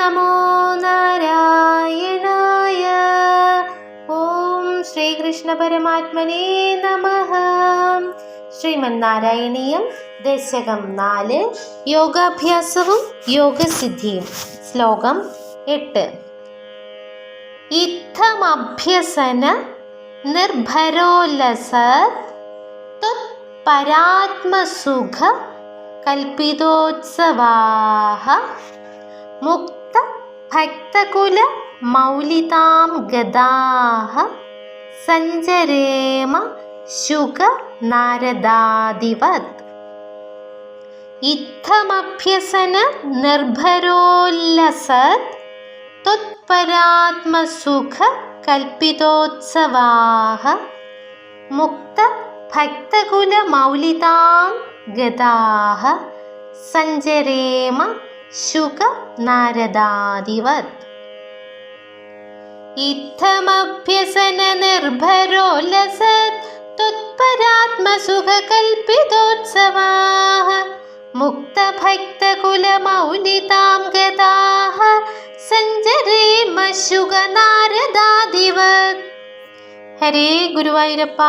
നമോ നാരായണായ. ഓം ശ്രീകൃഷ്ണ പരമാത്മനേ നമ. ശ്രീമന്നാരായണീയം ദശകം നാല്. യോഗാഭ്യാസവും യോഗസിദ്ധിയും. ശ്ലോകം എട്ട്. ഇത്തമഭ്യസന നിർഭരോല്ലസ പരാത്മസുഖ കൽപ്പിതോത്സവാഹ മുക്ത ഭക്തകുല മൗലിതാം ഗതാഹ സഞ്ചരേമ ശുക നാരദാദിവത്. ഇത്തമഭ്യസന നിർഭരോല്ലസത് ത്വത്പരാത്മസുഖ കൽപ്പിതോത്സവാഹ. മുക്ത ഭക്തകുല മൗലിതാം ഗതാഹ സഞ്ചരേമ ശുക നാരദാദിവത് ഇത്തമഭ്യസന നിർഭരോല്ലസത് തുത്പരാത്മസുഖകൽപ്പിതോത്സവാഹ. മുക്തഭക്തകുലമൗലിതാം ഗതാഹ സഞ്ചരേമ ശുക നാരദാദിവത് ഹരേ ഗുരുവായൂരപ്പ.